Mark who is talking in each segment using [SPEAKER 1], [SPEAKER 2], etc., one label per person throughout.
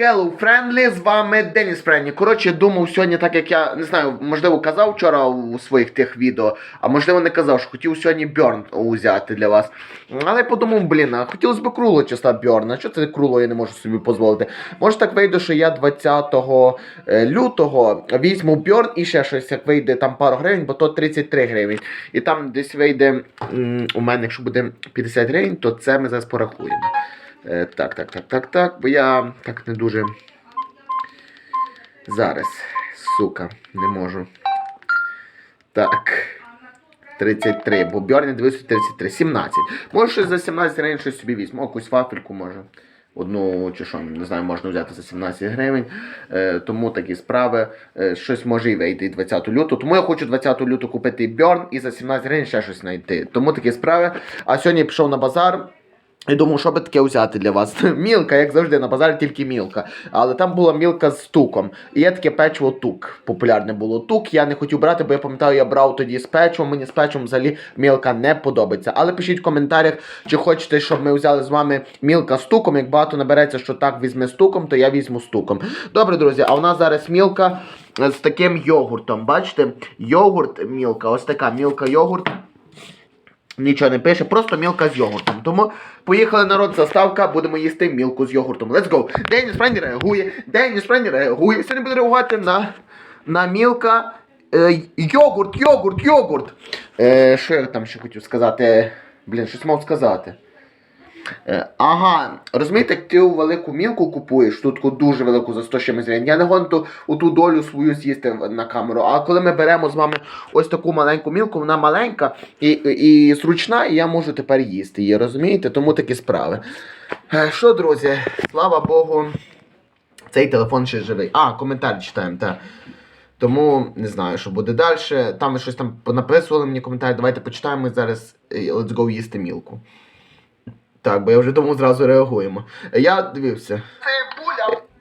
[SPEAKER 1] Hello, friendly, з вами Деніс Френні. Коротше, думав сьогодні, так як я не знаю, можливо, казав вчора у своїх тих відео, а можливо не казав, що хотів сьогодні Бьорн взяти для вас. Але я подумав, блін, а хотілося б круло числа Бьорна. Що це круло я не можу собі дозволити? Може так вийде, що я 20 е, лютого візьму Бьорн і ще щось, як вийде там пару гривень, бо то 33 гривень. І там десь вийде у мене, якщо буде 50 гривень, то це ми зараз порахуємо. Е, так, так, так, так, так, бо я так не дуже. Зараз, сука, не можу. Так. 33, бо Бьорні дивився 33, 17. Може щось за 17 гривень щось собі візьму, якусь вафельку може. Одну чи що, не знаю, можна взяти за 17 гривень. Е, тому такі справи. Е, щось може і вийти і 20 лютого. Тому я хочу 20 лютого купити Бьорн і за 17 гривень ще щось знайти. Тому такі справи. А сьогодні я пішов на базар. І думав, що би таке взяти для вас. Мілка, як завжди, на базарі тільки мілка. Але там була мілка з туком. І є таке печиво тук. Популярне було тук. Я не хотів брати, бо я пам'ятаю, я брав тоді з печивом. Мені з печивом взагалі мілка не подобається. Але пишіть в коментарях, чи хочете, щоб ми взяли з вами мілка з туком. Як багато набереться, що так візьме з туком, то я візьму з туком. Добре, друзі, а у нас зараз мілка з таким йогуртом. Бачите? Йогурт мілка. Ось така мілка йогурт. Нічого не пише, просто мілка з йогуртом. Тому поїхали народ, заставка, будемо їсти мілку з йогуртом. Let's go! Деніс Френді реагує, Деніс справді реагує. Сьогодні буде реагувати на, на мілка. Е, йогурт, йогурт, йогурт. Е, що я там ще хотів сказати? Блін, щось мав сказати. Е, ага, розумієте, ти у велику мілку купуєш, тут дуже велику за 100 чимось гривень. Я не гоню ту, у ту долю свою з'їсти на камеру. А коли ми беремо з вами ось таку маленьку мілку, вона маленька і, і, і зручна, і я можу тепер їсти її, розумієте? Тому такі справи. Е, Що, друзі, слава Богу, цей телефон ще живий. А, коментар читаємо, так. Тому не знаю, що буде далі. Там ви щось там написували мені коментарі. Давайте почитаємо ми зараз е, Let's go їсти мілку. Так, бо я вже тому зразу реагуємо. Я дивився.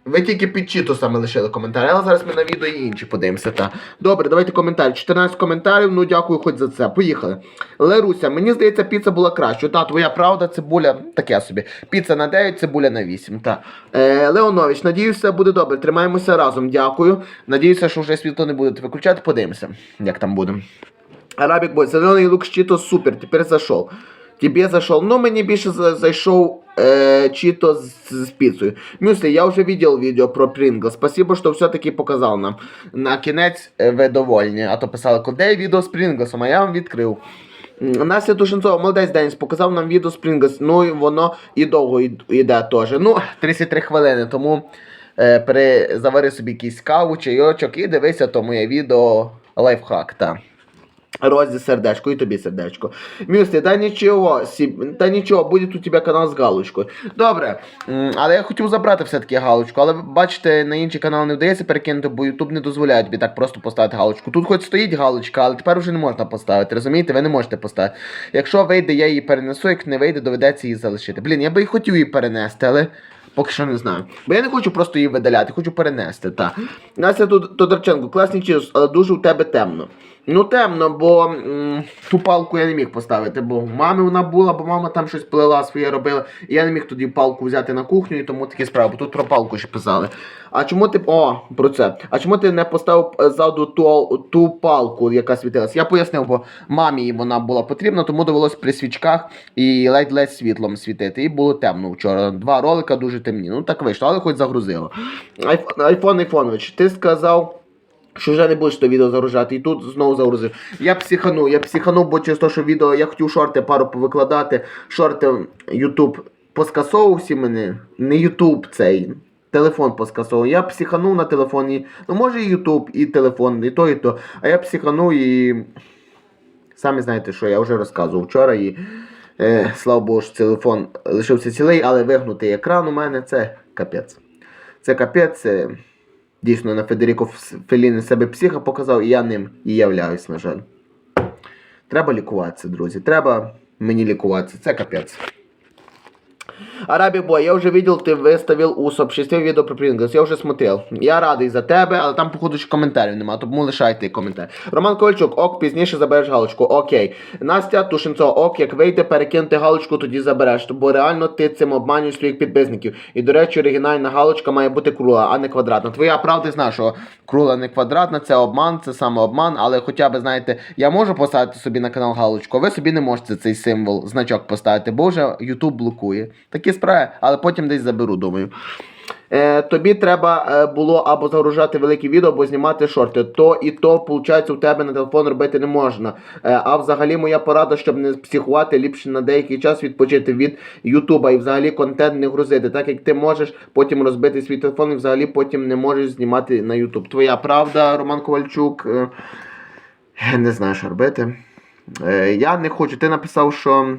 [SPEAKER 1] Ви тільки під чітосами лишили коментарі, але зараз ми на відео і інші подивимося. Та. Добре, давайте коментарі. 14 коментарів, ну дякую хоч за це. Поїхали. Леруся, мені здається, піца була краще. Та, твоя правда, цибуля, таке собі. Піца на 9, цибуля на 8. Та. Е, Леонович, надіюся, все буде добре. Тримаємося разом. Дякую. Надіюся, що вже світло не будете виключати. Подивимося, як там буде. Арабік бой, зелений лук Чіто супер, тепер зайшов. Тебе зайшов. Ну, мені більше за- зайшов е, Чіто з, з піцею. Мюсли, я вже видел відео про Pringles. Спасибо, що все-таки показав нам. На кінець е, ви довольні. А то писали, куди відео з Pringlesом, а я вам відкрив. Настя Тушенцова, молодець Денис, показав нам відео з Pringles. Ну, і воно і довго йде теж. Ну, 33 хвилини, тому е, пере, завари собі якийсь каву, чайочок і дивися то моє відео лайфхак. Та. Розі сердечко, і тобі сердечко. Мюслі, та нічого, сі... та нічого, буде у тебе канал з галочкою. Добре, але я хотів забрати все-таки галочку, але бачите, на інший канал не вдається перекинути, бо YouTube не дозволяє тобі так просто поставити галочку. Тут хоч стоїть галочка, але тепер вже не можна поставити. Розумієте, ви не можете поставити. Якщо вийде, я її перенесу, як не вийде, доведеться її залишити. Блін, я би і хотів її перенести, але. Поки що не знаю. Бо я не хочу просто її видаляти, хочу перенести. Та. Настя Тод- Тодорченко, класний чіс, але дуже у тебе темно. Ну темно, бо м, ту палку я не міг поставити, бо в мами вона була, бо мама там щось плела, своє робила. І я не міг тоді палку взяти на кухню, і тому такі справи, бо тут про палку ще писали. А чому ти. О, про це. А чому ти не поставив е, ззаду ту, ту палку, яка світилась? Я пояснив, бо мамі вона була потрібна, тому довелось при свічках і ледь-ледь світлом світити. І було темно вчора. Два ролика дуже темні. Ну так вийшло, але хоч загрузило. Айф- Айфон Айфонович, ти сказав. Що вже не будеш то відео загружати, і тут знову загрузив. Я психану, я психану, бо через те, що відео я хотів шорти пару повикладати. Шорти Ютуб поскасовував мене. Не Ютуб цей. Телефон поскасовував. Я психанув на телефоні. Ну може і Ютуб, і телефон, і то, і то. А я психанув і. Самі знаєте, що я вже розказував вчора і. Е, слава Богу, що телефон лишився цілий, але вигнутий екран у мене це капець. Це капець. Це... Дійсно, на Федеріко Феліни себе психа показав, і я ним і являюсь, на жаль. Треба лікуватися, друзі. Треба мені лікуватися. Це капець. Арабі Бой, я вже видел, ти виставив у сообществі відео про Pringles, я вже смотрел. Я радий за тебе, але там, походу, ще коментарів нема, тому лишайте коментар. Роман Ковальчук, ок, пізніше забереш галочку. Окей. Настя Тушенцо, ок, як вийде, перекинути галочку, тоді забереш. Бо реально ти цим обманюєш своїх підписників. І, до речі, оригінальна галочка має бути кругла, а не квадратна. Твоя правда знає, що кругла не квадратна, це обман, це самообман, але хоча б, знаєте, я можу поставити собі на канал галочку, а ви собі не можете цей символ, значок поставити, бо вже YouTube блокує. Такі справи, але потім десь заберу, думаю. Е, тобі треба е, було або загружати великі відео, або знімати шорти. То і то, виходить, у тебе на телефон робити не можна. Е, а взагалі моя порада, щоб не психувати, ліпше на деякий час відпочити від Ютуба і взагалі контент не грузити. Так як ти можеш потім розбити свій телефон і взагалі потім не можеш знімати на Ютуб. Твоя правда, Роман Ковальчук. Е, не знаю, що робити. Е, я не хочу. Ти написав, що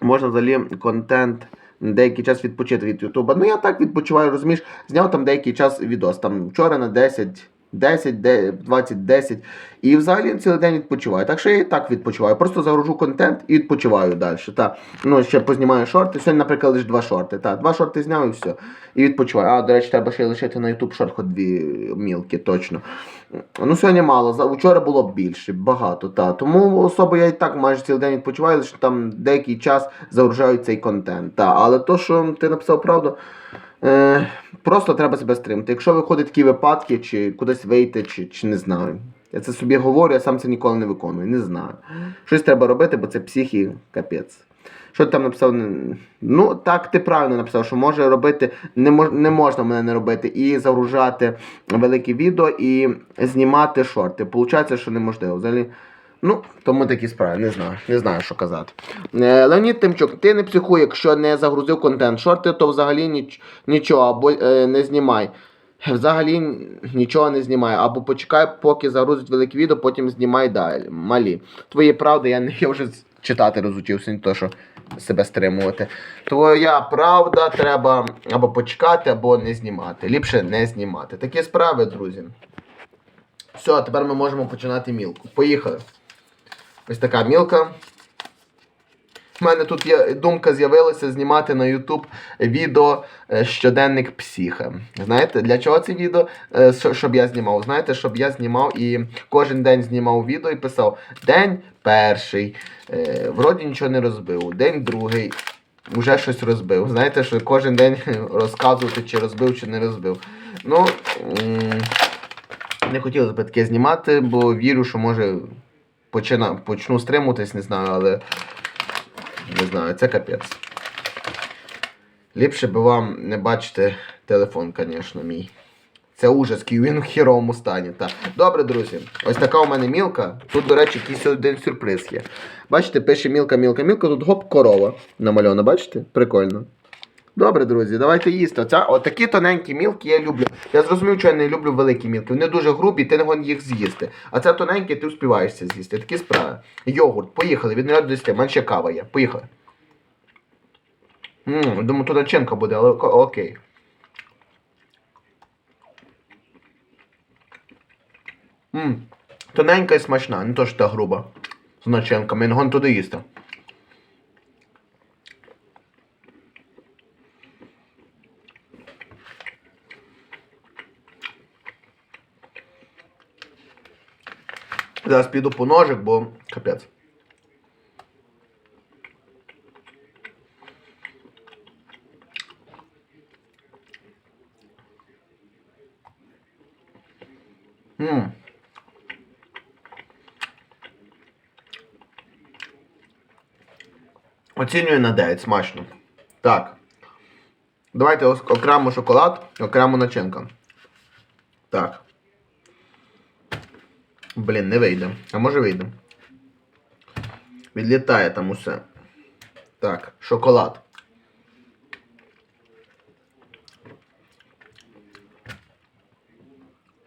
[SPEAKER 1] можна взагалі контент деякий час відпочити від Ютуба. Ну я так відпочиваю, розумієш, зняв там деякий час відос. Там вчора на 10. 10, де- 20, 10. І взагалі цілий день відпочиваю. Так що я і так відпочиваю. Просто загружу контент і відпочиваю далі. Та. Ну, ще познімаю шорти. Сьогодні, наприклад, лише два шорти. Та. Два шорти зняв і все. І відпочиваю. А, до речі, треба ще лишити на YouTube шорт хоч дві мілки, точно. Ну, сьогодні мало. Вчора було більше, багато. Та. Тому особо я і так майже цілий день відпочиваю, лише там деякий час загружаю цей контент. Та. Але то, що ти написав правду. Е, просто треба себе стримати. Якщо виходять такі випадки, чи кудись вийти, чи, чи не знаю. Я це собі говорю, я сам це ніколи не виконую. Не знаю. Щось треба робити, бо це психі капець. Що ти там написав? Ну, так ти правильно написав, що може робити, не, мож, не можна мене не робити і загружати великі відео і знімати шорти. Получається, що неможливо. Взагалі. Ну, тому такі справи, не знаю, не знаю, що казати. Е, Леонід Тимчук, ти не психуй, якщо не загрузив контент шорти, то взагалі ніч, нічого або е, не знімай. Взагалі нічого не знімай. Або почекай, поки загрузить велике відео, потім знімай далі. Малі. Твої правди, я не я вже читати розучився, не то що себе стримувати. Твоя правда треба або почекати, або не знімати. Ліпше не знімати. Такі справи, друзі. Все, тепер ми можемо починати мілку. Поїхали. Ось така мілка. У мене тут є думка з'явилася знімати на YouTube відео е, щоденник психа. Знаєте, для чого це відео? Е, Щоб я знімав. Знаєте, щоб я знімав і кожен день знімав відео і писав День перший. е, Вроді нічого не розбив. День другий. Вже щось розбив. Знаєте, що кожен день розказувати, чи розбив, чи не розбив. Ну, не хотілося б таке знімати, бо вірю, що може почина, почну стримуватись, не знаю, але не знаю, це капець. Ліпше би вам не бачити телефон, звісно, мій. Це ужас, він в хіровому стані. Та. Добре, друзі, ось така у мене мілка. Тут, до речі, якийсь один сюрприз є. Бачите, пише мілка, мілка, мілка, тут гоп, корова намальована, бачите? Прикольно. Добре, друзі, давайте їсти. Оця, отакі тоненькі мілки я люблю. Я зрозумів, що я не люблю великі мілки. Вони дуже грубі, ти не гон їх з'їсти. А це тоненькі, ти успіваєшся з'їсти. Такі справи. Йогурт, поїхали, від 0 до 10. У мене ще кава є. Поїхали. Ммм, думаю, тут начинка буде, але окей. Ммм, тоненька і смачна, не то що та груба. З начинками, гон туди їсти. Зараз піду по ножик, бо капець. Ммм. Оцінюю на 9, смачно. Так. Давайте окремо шоколад, окремо начинка. Так. Блін, не вийде. А може вийде. Відлітає там усе. Так, шоколад.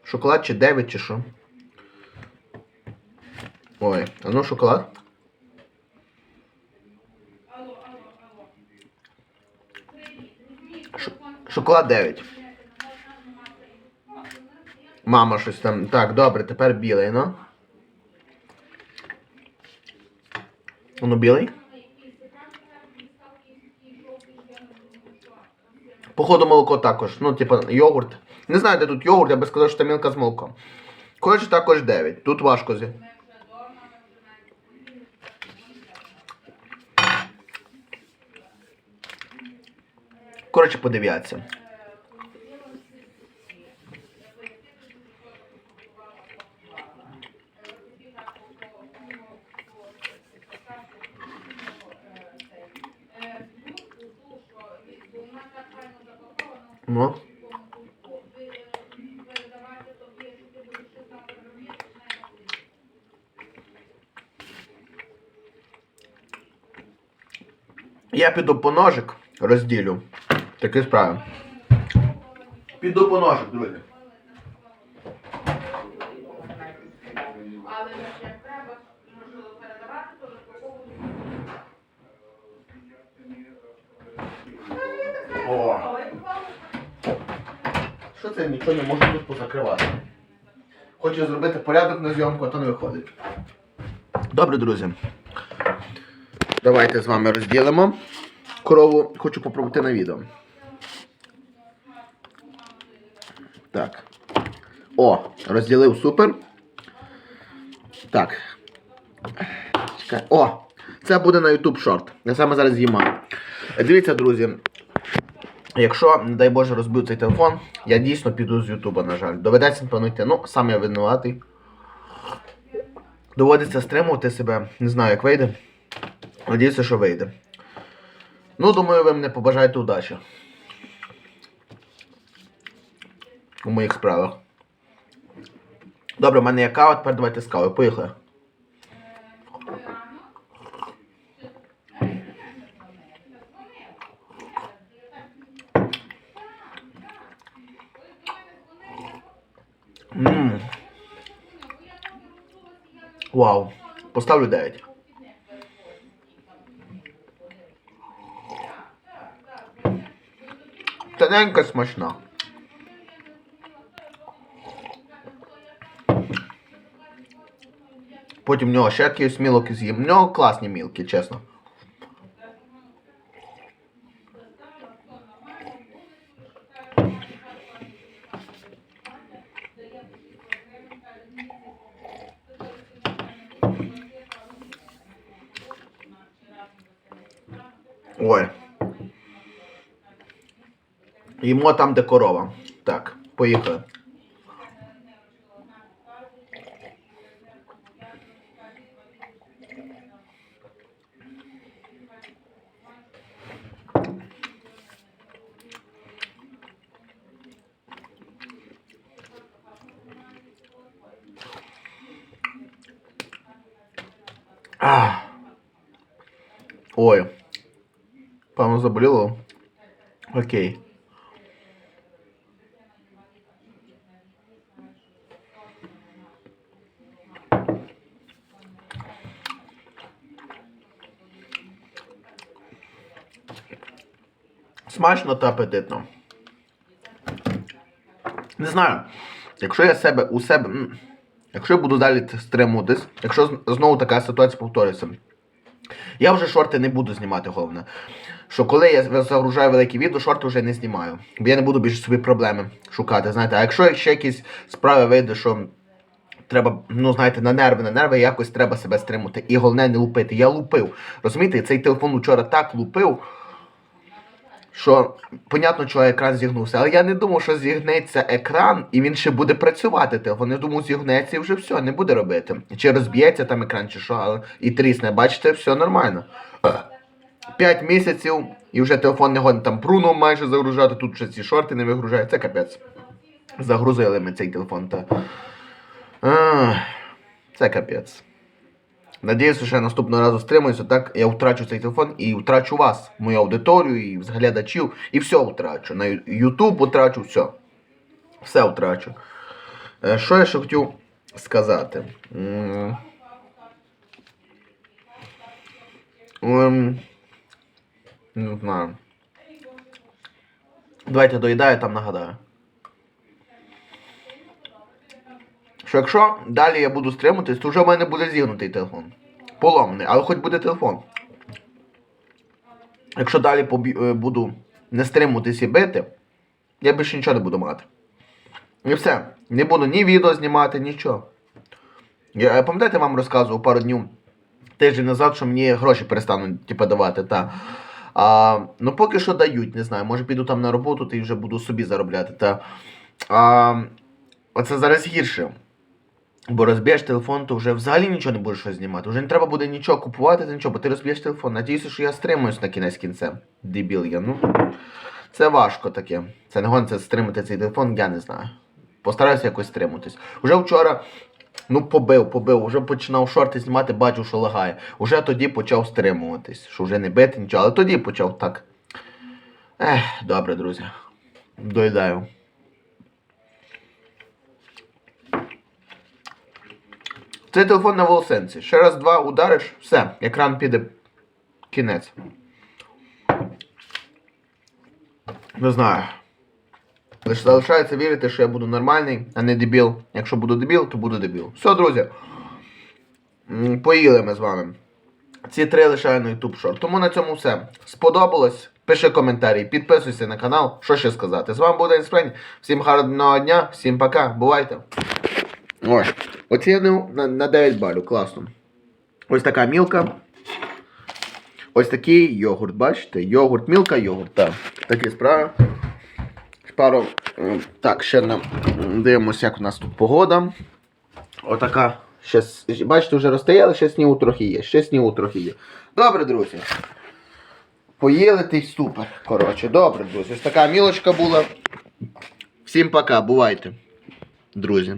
[SPEAKER 1] Шоколад чи 9 чи що? Ой, а ну шоколад. Шоколад 9. Мама щось там. Так, добре, тепер білий, ну. Воно білий? Походу молоко також. Ну, типа, йогурт. Не знаю, де тут йогурт, я би сказав, що це мілка з молоком. Коротше, також 9. Тут важко зі. Коротше, подивіться. Ну. Я піду по ножик, розділю. Такі справи. Піду по ножик, друзі.
[SPEAKER 2] Але як треба, можливо, передавати, то розпаковувати.
[SPEAKER 1] О. Що не можу тут позакривати? Хочу зробити порядок на зйомку, а то не виходить. Добре, друзі. Давайте з вами розділимо. Корову хочу попробувати на відео. Так. О, розділив супер. Так. Чекай. О! Це буде на YouTube шорт. Я саме зараз знімаю. Дивіться, друзі. Якщо, не дай Боже, розбив цей телефон, я дійсно піду з Ютуба, на жаль. Доведеться напевно. Ну, сам я винуватий. Доводиться стримувати себе. Не знаю, як вийде. Надіюся, що вийде. Ну, думаю, ви мене побажаєте удачі. У моїх справах. Добре, в мене є кава, тепер давайте з кавою. Поїхали. Ммм. Вау. Поставлю 9. Тоненька смачна. Потім в нього ще якийсь мілок з'їм. В нього класні мілки, чесно. Ой. Їмо там, де корова. Так, поїхали. Ах. Ой. Певно заболіло. Окей. Смачно та апетитно. Не знаю. Якщо я себе у себе. Якщо я буду далі стримуватись, якщо знову така ситуація повториться, я вже шорти не буду знімати, головне. Що коли я загружаю великі відео, шорти вже не знімаю. Бо я не буду більше собі проблеми шукати. Знаєте, а якщо ще якісь справи вийде, що треба, ну знаєте, на нерви, на нерви, якось треба себе стримати. І головне не лупити. Я лупив. Розумієте, цей телефон вчора так лупив. Що, понятно, чого екран зігнувся, але я не думав, що зігнеться екран і він ще буде працювати. Телефон. Я думав, зігнеться і вже все, не буде робити. Чи розб'ється там екран, чи що, але і трісне, бачите, все нормально. П'ять місяців і вже телефон не годен там пруну майже загружати, тут вже ці шорти не вигружають. Це капець. Загрузили ми цей телефон. Та... Ах, Це капець. Надіюся, що я наступного разу стримуюся, так я втрачу цей телефон і втрачу вас, мою аудиторію, і глядачів, і все втрачу. На Ютуб втрачу все. Все втрачу. Е, Що я ще хотів сказати? Ем, Не знаю. Давайте доїдаю, там нагадаю. Що якщо далі я буду стримуватись, то вже в мене буде зігнутий телефон. Поломаний, але хоч буде телефон. Якщо далі е, буду не стримуватись і бити, я більше нічого не буду мати. І все. Не буду ні відео знімати, нічого. Я я пам'ятаєте, вам розказував пару днів тиждень назад, що мені гроші перестануть типу, давати. Та. А, ну поки що дають, не знаю. Може піду там на роботу та й вже буду собі заробляти. Та. А, оце зараз гірше. Бо розб'єш телефон, то вже взагалі нічого не будеш знімати. Вже не треба буде нічого купувати, та нічого, бо ти розб'єш телефон. Надіюся, що я стримуюсь на кінець кінцем. Дебіл я. Ну, це важко таке. Це не гониться стримати цей телефон, я не знаю. Постараюся якось стриматись. Уже вчора, ну, побив, побив, вже починав шорти знімати, бачу, що лагає. Уже тоді почав стримуватись, що вже не бити нічого, але тоді почав так. Ех, добре, друзі. Доїдаю. Цей телефон на волосенці. Ще раз два удариш, все, екран піде кінець. Не знаю. Лише залишається вірити, що я буду нормальний, а не дебіл. Якщо буду дебіл, то буду дебіл. Все, друзі. Поїли ми з вами. Ці три лишаю на YouTube Short. Тому на цьому все. Сподобалось? Пиши коментарі, підписуйся на канал. Що ще сказати? З вами був День Спрень. Всім гарного дня, всім пока, бувайте. Ось. Оцінив на, на 9 балів, класно. Ось така мілка. Ось такий йогурт, бачите? Йогурт, мілка, йогурт. Так. Такі справи. Пару. Так, ще нам дивимося, як у нас тут погода. Отака. Ще, бачите, вже розстояли, ще снігу трохи є. Ще снігу трохи є. Добре, друзі. Поїли ти супер. Коротше, добре, друзі. Ось така мілочка була. Всім пока, бувайте, друзі.